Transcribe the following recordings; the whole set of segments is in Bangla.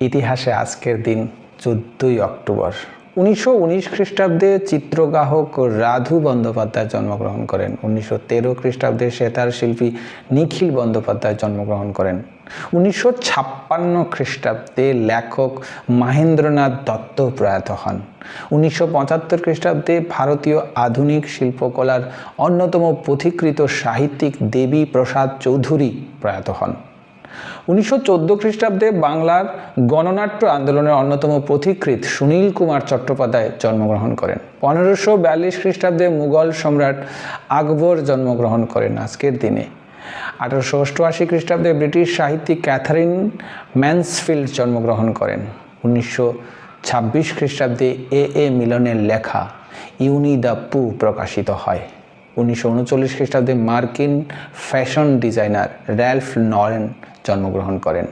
ইতিহাসে আজকের দিন চোদ্দই অক্টোবর। উনিশশো উনিশ খ্রিস্টাব্দে চিত্রগ্রাহক রাধু বন্দ্যোপাধ্যায় জন্মগ্রহণ করেন। উনিশশো তেরো খ্রিস্টাব্দে সেতার শিল্পী নিখিল বন্দ্যোপাধ্যায় জন্মগ্রহণ করেন। উনিশশো ছাপ্পান্ন খ্রিস্টাব্দে লেখক মহেন্দ্রনাথ দত্ত প্রয়াত হন। উনিশশো পঁচাত্তর খ্রিস্টাব্দে ভারতীয় আধুনিক শিল্পকলার অন্যতম পথিকৃত সাহিত্যিক দেবী প্রসাদ চৌধুরী প্রয়াত হন। উনিশশো চোদ্দ খ্রিস্টাব্দে বাংলার গণনাট্য আন্দোলনের অন্যতম পথিকৃৎ সুনীল কুমার চট্টোপাধ্যায় জন্মগ্রহণ করেন। পনেরোশো বিয়াল্লিশ খ্রিস্টাব্দে মুঘল সম্রাট আকবর জন্মগ্রহণ করেন আজকের দিনে। আঠারোশো অষ্টআশি খ্রিস্টাব্দে ব্রিটিশ সাহিত্যিক ক্যাথারিন ম্যান্সফিল্ড জন্মগ্রহণ করেন। উনিশশো ছাব্বিশ খ্রিস্টাব্দে এ এ মিলনের লেখা ইউনি দ্য পু প্রকাশিত হয়। উনিশশো উনচল্লিশ খ্রিস্টাব্দে মার্কিন ফ্যাশন ডিজাইনার র্যালফ নরেন জন্মগ্রহণ করেন।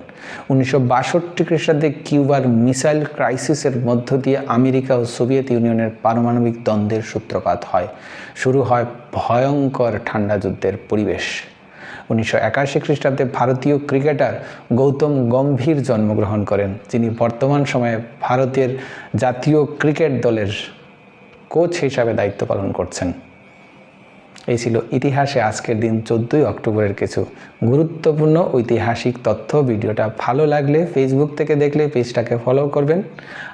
উনিশশো বাষট্টি খ্রিস্টাব্দে কিউবার মিসাইল ক্রাইসিসের মধ্য দিয়ে আমেরিকা ও সোভিয়েত ইউনিয়নের পারমাণবিক দ্বন্দ্বের সূত্রপাত হয়। শুরু হয় ভয়ঙ্কর ঠান্ডা যুদ্ধের পরিবেশ। উনিশশো একাশি খ্রিস্টাব্দে ভারতীয় ক্রিকেটার গৌতম গম্ভীর জন্মগ্রহণ করেন, যিনি বর্তমান সময়ে ভারতের জাতীয় ক্রিকেট দলের কোচ হিসাবে দায়িত্ব পালন করছেন। এই ছিল ইতিহাসে আজকের দিন চোদ্দোই অক্টোবরের কিছু গুরুত্বপূর্ণ ঐতিহাসিক তথ্য। ভিডিওটা ভালো লাগলে ফেসবুক থেকে দেখলে পেজটাকে ফলো করবেন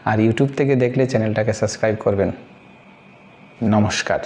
আর ইউটিউব থেকে দেখলে চ্যানেলটাকে সাবস্ক্রাইব করবেন। নমস্কার।